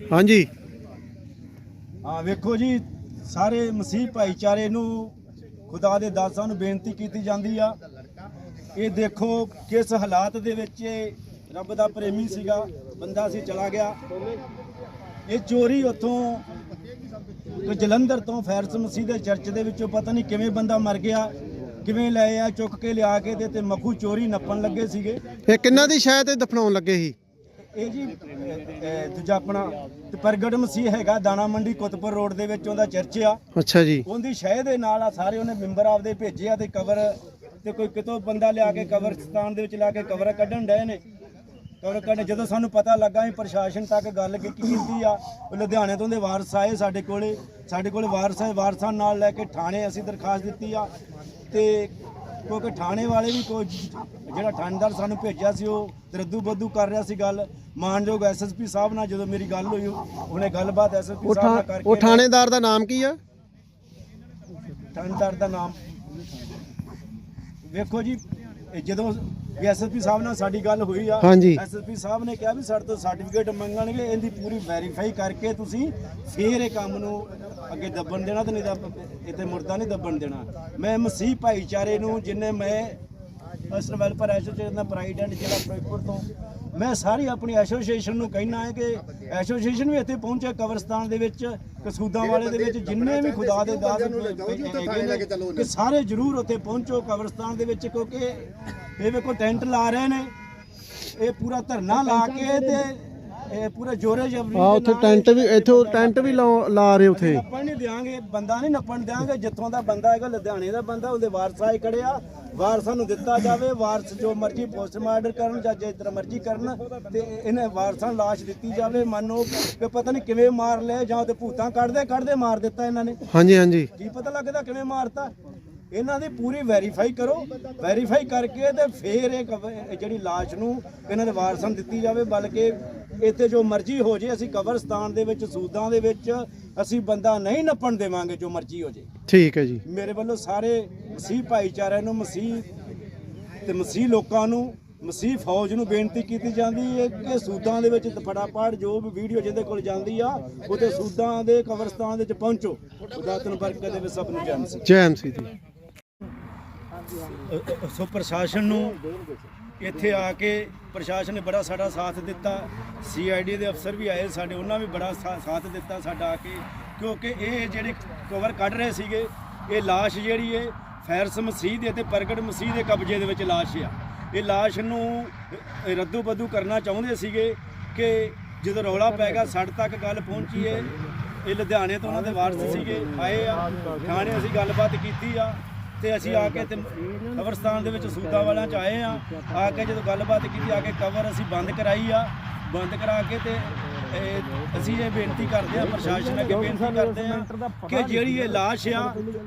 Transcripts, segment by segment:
ਹਾਂਜੀ। ਆ ਵੇਖੋ ਜੀ ਸਾਰੇ ਮਸੀਹ ਭਾਈਚਾਰੇ ਨੂੰ ਖੁਦਾ ਦੇ ਦਾਸਾਂ ਨੂੰ ਬੇਨਤੀ ਕੀਤੀ ਜਾਂਦੀ ਆ। ਇਹ ਦੇਖੋ ਕਿਸ ਹਾਲਾਤ ਦੇ ਵਿੱਚ ਇਹ ਰੱਬ ਦਾ ਪ੍ਰੇਮੀ ਸੀਗਾ ਬੰਦਾ ਸੀ ਚਲਾ ਗਿਆ। ਇਹ ਚੋਰੀ ਉੱਥੋਂ ਕੋਈ ਜਲੰਧਰ ਤੋਂ ਫੈਰਸ ਮਸੀਹ ਦੇ ਚਰਚ ਦੇ ਵਿੱਚੋਂ ਪਤਾ ਨਹੀਂ ਕਿਵੇਂ ਬੰਦਾ ਮਰ ਗਿਆ ਕਿਵੇਂ ਲੈ ਆ ਚੁੱਕ ਕੇ ਲਿਆ ਕੇ ਤੇ ਤੇ ਮਖੂ ਚੋਰੀ ਨੱਪਣ ਲੱਗੇ ਸੀਗੇ। ਇਹ ਕਿੰਨਾ ਦੀ ਸ਼ਾਇਦ ਇਹ ਦਫਨਾਉਣ ਲੱਗੇ ਸੀ? ਇਹ ਜੀ ਦੂਜਾ ਆਪਣਾ ਪ੍ਰਗਟ ਮਸੀਹ ਹੈਗਾ ਦਾਣਾ ਮੰਡੀ ਕੁਤਪੁਰ ਰੋਡ ਦੇ ਵਿੱਚ ਉਹਦਾ ਚਰਚ ਆ। ਅੱਛਾ ਜੀ। ਉਹਦੀ ਸ਼ਹਿ ਦੇ ਨਾਲ ਆ ਸਾਰੇ ਉਹਨੇ ਮੈਂਬਰ ਆਪਦੇ ਭੇਜੇ ਆ ਤੇ ਕਵਰ ਤੇ ਕੋਈ ਕਿਤੋਂ ਬੰਦਾ ਲਿਆ ਕੇ ਕਬਰਸਤਾਨ ਦੇ ਵਿੱਚ ਲਾ ਕੇ ਕਵਰ ਕੱਢਣ ਡਏ ਨੇ। ਕਵਰ ਕੱਢ ਜਦੋਂ ਸਾਨੂੰ ਪਤਾ ਲੱਗਾ ਅਸੀਂ ਪ੍ਰਸ਼ਾਸਨ ਤੱਕ ਗੱਲ ਕੀ- ਕੀਤੀ ਆ ਉਹ ਲੁਧਿਆਣੇ ਤੋਂ ਦੇ ਵਾਰਸ ਆਏ ਸਾਡੇ ਕੋਲੇ ਸਾਡੇ ਕੋਲੇ ਵਾਰਸ ਆਏ ਵਾਰਸਾਂ ਨਾਲ ਲੈ ਕੇ ਥਾਣੇ ਅਸੀਂ ਦਰਖਾਸਤ ਦਿੱਤੀ ਆ ਤੇ ਕਿਉਂਕਿ ਥਾਣੇ ਵਾਲੇ ਵੀ ਕੋਈ ਜਿਹੜਾ ਥਾਣੇਦਾਰ ਸਾਨੂੰ ਭੇਜਿਆ ਸੀ ਉਹ ਰੱਦੂ ਬੱਦੂ ਕਰ ਰਿਹਾ ਸੀ ਗੱਲ। ਮਾਨਯੋਗ ਐਸਐਸਪੀ ਸਾਹਿਬ ਨਾਲ ਜਦੋਂ ਮੇਰੀ ਗੱਲ ਹੋਈ ਉਹਨੇ ਗੱਲਬਾਤ ਐਸਐਸਪੀ ਸਾਹਿਬ ਨਾਲ ਕਰਕੇ ਉਹ ਥਾਣੇਦਾਰ ਦਾ ਨਾਮ ਕੀ ਆ? ਥਾਣੇਦਾਰ ਦਾ ਨਾਮ। ਵੇਖੋ ਜੀ ਜਦੋਂ ਐਸਐਸਪੀ ਸਾਹਿਬ ਨਾਲ ਸਾਡੀ ਗੱਲ ਹੋਈ ਆ। ਐਸਐਸਪੀ ਸਾਹਿਬ ਨੇ ਕਿਹਾ ਵੀ ਸਾਡੇ ਤੋਂ ਸਰਟੀਫਿਕੇਟ ਮੰਗਣਗੇ ਇਹਦੀ ਪੂਰੀ ਵੈਰੀਫਾਈ ਕਰਕੇ ਤੁਸੀਂ ਫੇਰ ਇਹ ਕੰਮ ਨੂੰ ਅੱਗੇ ਦੱਬਣ ਦੇਣਾ ਤੇ ਨਹੀਂ ਤਾਂ ਇੱਥੇ ਮੁਰਦਾ ਨਹੀਂ ਦੱਬਣ ਦੇਣਾ। ਮੈਂ ਮਸੀਹ ਭਾਈਚਾਰੇ ਨੂੰ ਜਿੰਨੇ ਮੈਂ ਅਸਰ ਵੈਲਫੇਅਰ ਐਸੋਸੀਏਸ਼ਨ ਦਾ ਪ੍ਰੈਜ਼ੀਡੈਂਟ ਜ਼ਿਲ੍ਹਾ ਫਿਰੋਜ਼ਪੁਰ ਤੋਂ ਮੈਂ ਸਾਰੀ ਆਪਣੀ ਐਸੋਸੀਏਸ਼ਨ ਨੂੰ ਕਹਿਣਾ ਹੈ ਕਿ ਐਸੋਸੀਏਸ਼ਨ ਵੀ ਇੱਥੇ ਪਹੁੰਚੇ ਕਬਰਸਤਾਨ ਦੇ ਵਿੱਚ ਕਸੂਦਾਂ ਵਾਲੇ ਦੇ ਵਿੱਚ ਜਿੰਨੇ ਵੀ ਖੁਦਾ ਦੇ ਦਾਸ ਕਿ ਸਾਰੇ ਜ਼ਰੂਰ ਉੱਥੇ ਪਹੁੰਚੋ ਕਬਰਸਤਾਨ ਦੇ ਵਿੱਚ ਕਿਉਂਕਿ ਇਹ ਵੇਖੋ ਟੈਂਟ ਲਾ ਰਹੇ ਨੇ ਇਹ ਪੂਰਾ ਧਰਨਾ ਲਾ ਕੇ ਤੇ ਇਹ ਪੂਰਾ ਜੋਰੇ ਜਬਰੀ ਆ ਉੱਥੇ ਟੈਂਟ ਵੀ ਇੱਥੇ ਉਹ ਟੈਂਟ ਵੀ ਲਾ- ਲਾ ਰਹੇ ਉੱਥੇ। ਨੱਪਣ ਨਹੀਂ ਦਿਆਂਗੇ ਬੰਦਾ ਨਹੀਂ ਨੱਪਣ ਦਿਆਂਗੇ ਜਿੱਥੋਂ ਦਾ ਬੰਦਾ ਹੈਗਾ ਲੁਧਿਆਣੇ ਦਾ ਬੰਦਾ ਉਹਦੇ ਵਾਰਸ ਆਏ ਖੜਿਆ ਵਾਰਸਾਂ ਨੂੰ ਦਿੱਤਾ ਜਾਵੇ ਵਾਰਸ ਜੋ ਮਰਜ਼ੀ ਪੋਸਟਮਾਰਟਮ ਕਰਨ ਜਾਂ ਜਿਸ ਤਰ੍ਹਾਂ ਮਰਜ਼ੀ ਕਰਨ ਤੇ ਇਹਨੇ ਵਾਰਸਾਂ ਨੂੰ ਲਾਸ਼ ਦਿੱਤੀ ਜਾਵੇ ਮੰਨੋ ਕਿ ਪਤਾ ਨਹੀਂ ਕਿਵੇਂ ਮਾਰ ਲਿਆ ਜਾਂ ਤੇ ਭੂਤਾਂ ਕੱਢਦੇ ਕੱਢਦੇ ਮਾਰ ਦਿੱਤਾ ਇਹਨਾਂ ਨੇ। ਹਾਂਜੀ ਹਾਂਜੀ। ਕੀ ਪਤਾ ਲੱਗਦਾ ਕਿਵੇਂ ਮਾਰਤਾ? ਇਹਨਾਂ ਦੀ ਪੂਰੀ ਵੈਰੀਫਾਈ ਕਰੋ। ਵੈਰੀਫਾਈ ਕਰਕੇ ਤੇ ਫੇਰ ਇਹ ਕਬਰ- ਇਹ ਜਿਹੜੀ ਲਾਸ਼ ਨੂੰ ਇਹਨਾਂ ਦੇ ਵਾਰਸਾਂ ਨੂੰ ਦਿੱਤੀ ਜਾਵੇ ਬਲਕਿ ਇੱਥੇ ਜੋ ਮਰਜ਼ੀ ਹੋ ਜੇ ਅਸੀਂ ਕਬਰਸਤਾਨ ਦੇ ਵਿੱਚ ਸੂਦਾਂ ਦੇ ਵਿੱਚ ਅਸੀਂ ਬੰਦਾ ਨਹੀਂ ਨੱਪਣ ਦੇਵਾਂਗੇ ਜੋ ਮਰਜ਼ੀ ਹੋ ਜੇ। ਠੀਕ ਹੈ ਜੀ। ਮੇਰੇ ਵੱਲੋਂ ਸਾਰੇ ਮਸੀਹ ਭਾਈਚਾਰਿਆਂ ਨੂੰ ਮਸੀਹ ਤੇ ਮਸੀਹ ਲੋਕਾਂ ਨੂੰ ਮਸੀਹ ਫੌਜ ਨੂੰ ਬੇਨਤੀ ਕੀਤੀ ਜਾਂਦੀ ਹੈ ਕਿ ਸੂਦਾਂ ਦੇ ਵਿੱਚ ਫਟਾਫਟ ਜੋ ਵੀ ਵੀਡੀਓ ਜਿਹਦੇ ਕੋਲ ਜਾਂਦੀ ਆ ਉਹਦੇ ਸੂਦਾਂ ਦੇ ਕਬਰਸਤਾਨ ਦੇ ਵਿੱਚ ਪਹੁੰਚੋ। ਖੁਦਾ ਤਨ ਬਰਕਤ ਦੇਵੇ ਸਭ ਨੂੰ ਜਨ ਸੀ ਜੈ ਐਮਸੀ ਦੀ ਸੋ ਪ੍ਰਸ਼ਾਸਨ ਨੂੰ ਇੱਥੇ ਆ ਕੇ ਪ੍ਰਸ਼ਾਸਨ ਨੇ ਬੜਾ ਸਾਡਾ ਸਾਥ ਦਿੱਤਾ ਸੀਆਈਡੀ ਦੇ ਅਫਸਰ ਵੀ ਆਏ ਸਾਡੇ, ਉਹਨਾਂ ਵੀ ਬੜਾ ਸਾ- ਸਾਥ ਦਿੱਤਾ ਸਾਡਾ ਆ ਕੇ, ਕਿਉਂਕਿ ਇਹ ਜਿਹੜੇ ਕਵਰ ਕੱਢ ਰਹੇ ਸੀਗੇ, ਇਹ ਲਾਸ਼ ਜਿਹੜੀ ਹੈ ਫੈਰਸ ਮਸੀਹ ਦੇ ਤੇ ਪ੍ਰਗਟ ਮਸੀਹ ਦੇ ਕਬਜ਼ੇ ਦੇ ਵਿੱਚ ਲਾਸ਼ ਆ। ਇਹ ਲਾਸ਼ ਨੂੰ ਰੱਦੂ ਬੱਦੂ ਕਰਨਾ ਚਾਹੁੰਦੇ ਸੀਗੇ ਕਿ ਜਦੋਂ ਰੌਲਾ ਪੈ ਗਿਆ ਸਾਡੇ ਤੱਕ ਗੱਲ ਪਹੁੰਚੀ ਹੈ ਇਹ ਲੁਧਿਆਣੇ ਤੋਂ ਉਹਨਾਂ ਦੇ ਵਾਰਸ ਸੀਗੇ, ਆਏ ਆ। ਥਾਣੇ ਅਸੀਂ ਗੱਲਬਾਤ ਕੀਤੀ ਆ। ਤੇ ਅਸੀਂ ਆ ਕੇ ਤੇ ਕਬਰਸਤਾਨ ਦੇ ਵਿੱਚ ਸੂਦਾ ਵਾਲਿਆਂ ਚ ਆਏ ਆ ਆ ਕੇ ਜਦੋਂ ਗੱਲਬਾਤ ਕੀਤੀ, ਆ ਕੇ ਕਵਰ ਅਸੀਂ ਬੰਦ ਕਰਾਈ ਆ। ਬੰਦ ਕਰਾ ਕੇ ਤੇ ਅਸੀਂ ਇਹ ਬੇਨਤੀ ਕਰਦੇ ਆ ਪ੍ਰਸ਼ਾਸਨ ਅੱਗੇ ਬੇਨਤੀ ਕਰਦੇ ਆ ਕਿ ਜਿਹੜੀ ਇਹ ਲਾਸ਼ ਆ,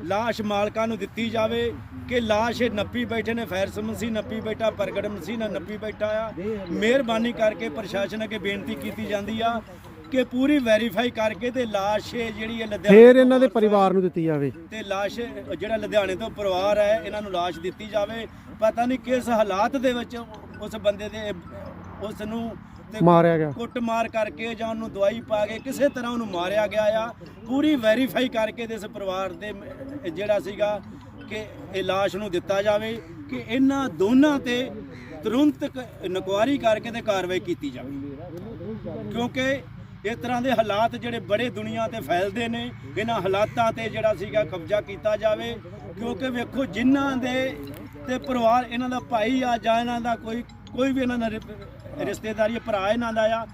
ਲਾਸ਼ ਮਾਲਕਾਂ ਨੂੰ ਦਿੱਤੀ ਜਾਵੇ ਕਿ ਲਾਸ਼ ਇਹ ਨੱਪੀ ਬੈਠੇ ਨੇ ਫੈਰਸ ਮਸੀਹ ਨੱਪੀ ਬੈਠਾ, ਪ੍ਰਗਟ ਮਸੀਹ ਨਾਲ ਨੱਪੀ ਬੈਠਾ ਆ। ਮਿਹਰਬਾਨੀ ਕਰਕੇ ਪ੍ਰਸ਼ਾਸਨ ਅੱਗੇ ਬੇਨਤੀ ਕੀਤੀ ਜਾਂਦੀ ਆ ਕਿ ਪੂਰੀ ਵੈਰੀਫਾਈ ਕਰਕੇ ਤੇ ਲਾਸ਼ ਜਿਹੜੀ ਇਹ ਲੁਧਿਆਣੇ ਫੇਰ ਇਹਨਾਂ ਦੇ ਪਰਿਵਾਰ ਨੂੰ ਦਿੱਤੀ ਜਾਵੇ। ਤੇ ਲਾਸ਼ ਜਿਹੜਾ ਲੁਧਿਆਣੇ ਤੋਂ ਪਰਿਵਾਰ ਹੈ ਇਹਨਾਂ ਨੂੰ ਲਾਸ਼ ਦਿੱਤੀ ਜਾਵੇ। ਪਤਾ ਨਹੀਂ ਕਿਸ ਹਾਲਾਤ ਦੇ ਵਿੱਚ ਉਸ ਬੰਦੇ ਦੇ ਉਸ ਨੂੰ ਮਾਰਿਆ ਗਿਆ। ਕੁੱਟ ਮਾਰ ਕਰਕੇ ਜਾਂ ਉਹਨੂੰ ਦਵਾਈ ਪਾ ਕੇ ਕਿਸੇ ਤਰ੍ਹਾਂ ਉਹਨੂੰ ਮਾਰਿਆ ਗਿਆ ਆ। ਪੂਰੀ ਵੈਰੀਫਾਈ ਕਰਕੇ ਇਸ ਪਰਿਵਾਰ ਦੇ ਜਿਹੜਾ ਸੀਗਾ ਕਿ ਇਹ ਲਾਸ਼ ਨੂੰ ਦਿੱਤਾ ਜਾਵੇ ਕਿ ਇਹਨਾਂ ਦੋਨਾਂ ਤੇ ਤੁਰੰਤ ਇਨਕੁਆਇਰੀ ਕਰਕੇ ਤੇ ਕਾਰਵਾਈ ਕੀਤੀ ਜਾਵੇ। ਕਿਉਂਕਿ ਇਸ ਤਰ੍ਹਾਂ ਦੇ ਹਾਲਾਤ ਜਿਹੜੇ ਬੜੇ ਦੁਨੀਆ ਤੇ ਫੈਲਦੇ ਨੇ, ਇਹਨਾਂ ਹਾਲਾਤਾਂ ਤੇ ਜਿਹੜਾ ਸੀਗਾ ਕਬਜ਼ਾ ਕੀਤਾ ਜਾਵੇ, ਕਿਉਂਕਿ ਵੇਖੋ ਜਿਨ੍ਹਾਂ ਦੇ ਤੇ ਪਰਿਵਾਰ ਇਹਨਾਂ ਦਾ ਭਾਈ ਆ ਜਾਂ ਇਹਨਾਂ ਦਾ ਕੋਈ ਕੋਈ ਵੀ ਇਹਨਾਂ ਦਾ ਰਿ- ਰਿਸ਼ਤੇਦਾਰੀ ਭਰਾ ਇਹਨਾਂ ਦਾ ਆ,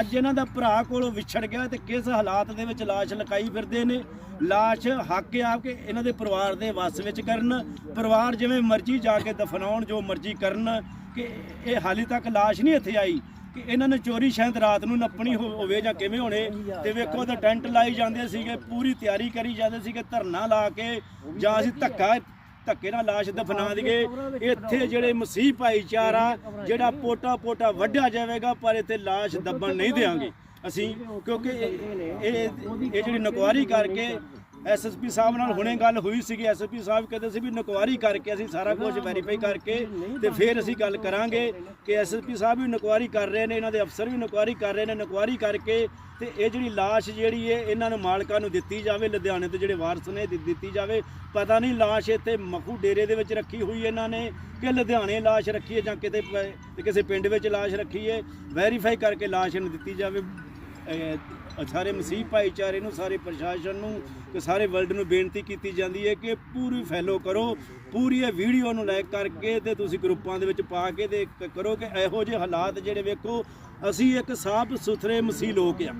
ਅੱਜ ਇਹਨਾਂ ਦਾ ਭਰਾ ਕੋਲੋਂ ਵਿਛੜ ਗਿਆ ਤੇ ਕਿਸ ਹਾਲਾਤ ਦੇ ਵਿੱਚ ਲਾਸ਼ ਲਕਾਈ ਫਿਰਦੇ ਨੇ, ਲਾਸ਼ ਹੱਕ ਆ ਕਿ ਇਹਨਾਂ ਦੇ ਪਰਿਵਾਰ ਦੇ ਵੱਸ ਵਿੱਚ ਕਰਨ, ਪਰਿਵਾਰ ਜਿਵੇਂ ਮਰਜ਼ੀ ਜਾ ਕੇ ਦਫਨਾਉਣ ਜੋ ਮਰਜ਼ੀ ਕਰਨ, ਕਿ ਇਹ ਹਾਲੇ ਤੱਕ ਲਾਸ਼ ਨਹੀਂ ਇੱਥੇ ਆਈ। ਕਿ ਇਹਨਾਂ ਨੇ ਚੋਰੀ ਸ਼ਾਇਦ ਰਾਤ ਨੂੰ ਨੱਪਣੀ ਹੋਵੇ ਜਾਂ ਕਿਵੇਂ ਹੋਣੇ ਤੇ ਵੇਖੋ ਤਾਂ ਟੈਂਟ ਲਾਈ ਜਾਂਦੇ ਸੀਗੇ, ਪੂਰੀ ਤਿਆਰੀ ਕਰੀ ਜਾਂਦੇ ਸੀਗੇ, ਧਰਨਾ ਲਾ ਕੇ ਜਾਂ ਅਸੀਂ ਧੱਕਾ ਧੱਕੇ ਨਾਲ ਲਾਸ਼ ਦਫਨਾ ਦਈਏ। ਇੱਥੇ ਜਿਹੜੇ ਮਸੀਹ ਭਾਈਚਾਰਾ, ਜਿਹੜਾ ਪੋਟਾ ਪੋਟਾ ਵੱਢਿਆ ਜਾਵੇਗਾ, ਪਰ ਇੱਥੇ ਲਾਸ਼ ਦੱਬਣ ਨਹੀਂ ਦੇਵਾਂਗੇ ਅਸੀਂ ਕਿਉਂਕਿ ਇਹ ਇਹ ਇਹ ਜਿਹੜੀ ਨਕਵਾਰੀ ਕਰਕੇ ਐਸਐਸਪੀ ਸਾਹਿਬ ਨਾਲ ਹੁਣੇ ਗੱਲ ਹੋਈ ਸੀਗੀ ਐਸਐਸਪੀ ਸਾਹਿਬ ਕਹਿੰਦੇ ਸੀ ਵੀ ਇਨਕੁਆਰੀ ਕਰਕੇ ਅਸੀਂ ਸਾਰਾ ਕੁਝ ਵੈਰੀਫਾਈ ਕਰਕੇ ਤੇ ਫਿਰ ਅਸੀਂ ਗੱਲ ਕਰਾਂਗੇ ਕਿ ਐਸਐਸਪੀ ਸਾਹਿਬ ਵੀ ਇਨਕੁਆਰੀ ਕਰ ਰਹੇ ਨੇ, ਇਹਨਾਂ ਦੇ ਅਫਸਰ ਵੀ ਇਨਕੁਆਰੀ ਕਰ ਰਹੇ ਨੇ ਇਨਕੁਆਰੀ ਕਰਕੇ ਤੇ ਇਹ ਜਿਹੜੀ ਲਾਸ਼ ਜਿਹੜੀ ਹੈ ਇਹਨਾਂ ਨੂੰ ਮਾਲਕਾਂ ਨੂੰ ਦਿੱਤੀ ਜਾਵੇ, ਲੁਧਿਆਣੇ ਤੋਂ ਜਿਹੜੇ ਵਾਰਸ ਨੇ ਦਿੱਤੀ ਜਾਵੇ। ਪਤਾ ਨਹੀਂ ਲਾਸ਼ ਇੱਥੇ ਮਖੂ ਡੇਰੇ ਦੇ ਵਿੱਚ ਰੱਖੀ ਹੋਈ ਇਹਨਾਂ ਨੇ ਕਿ ਲੁਧਿਆਣੇ ਲਾਸ਼ ਰੱਖੀ ਹੈ ਜਾਂ ਕਿਤੇ ਪ- ਕਿਸੇ ਪਿੰਡ ਵਿੱਚ ਲਾਸ਼ ਰੱਖੀ ਹੈ ਵੈਰੀਫਾਈ ਕਰਕੇ ਲਾਸ਼ ਇਹਨੂੰ ਦਿੱਤੀ ਜਾਵੇ ਸਾਰੇ ਮਸੀਹ ਭਾਈਚਾਰੇ ਨੂੰ, ਸਾਰੇ ਪ੍ਰਸ਼ਾਸਨ ਨੂੰ ਤੇ ਸਾਰੇ ਵਰਲਡ ਨੂੰ ਬੇਨਤੀ ਕੀਤੀ ਜਾਂਦੀ ਹੈ ਕਿ ਪੂਰੀ ਫੈਲੋ ਕਰੋ, ਪੂਰੀ ਇਹ ਵੀਡੀਓ ਨੂੰ ਲਾਈਕ ਕਰਕੇ ਤੇ ਤੁਸੀਂ ਗਰੁੱਪਾਂ ਦੇ ਵਿੱਚ ਪਾ ਕੇ ਤੇ ਕਰੋ ਕਿ ਇਹੋ ਜਿਹੇ ਹਾਲਾਤ ਜਿਹੜੇ ਵੇਖੋ, ਅਸੀਂ ਇੱਕ ਸਾਫ਼ ਸੁਥਰੇ ਮਸੀਹ ਲੋਕ ਆ।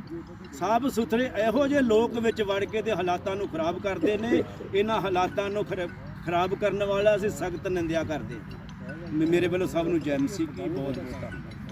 ਸਾਫ਼ ਸੁਥਰੇ ਇਹੋ ਜਿਹੇ ਲੋਕ ਵਿੱਚ ਵੜ ਕੇ ਤੇ ਹਾਲਾਤਾਂ ਨੂੰ ਖਰਾਬ ਕਰਦੇ ਨੇ, ਇਹਨਾਂ ਹਾਲਾਤਾਂ ਨੂੰ ਖਰਾ- ਖਰਾਬ ਕਰਨ ਵਾਲਾ ਅਸੀਂ ਸਖਤ ਨਿੰਦਿਆ ਕਰਦੇ ਮੇਰੇ ਵੱਲੋਂ ਸਭ ਨੂੰ ਜੈ ਮਸੀਹ ਕੀ ਬਹੁਤ ਬਹੁਤ ਧੰਨਵਾਦ।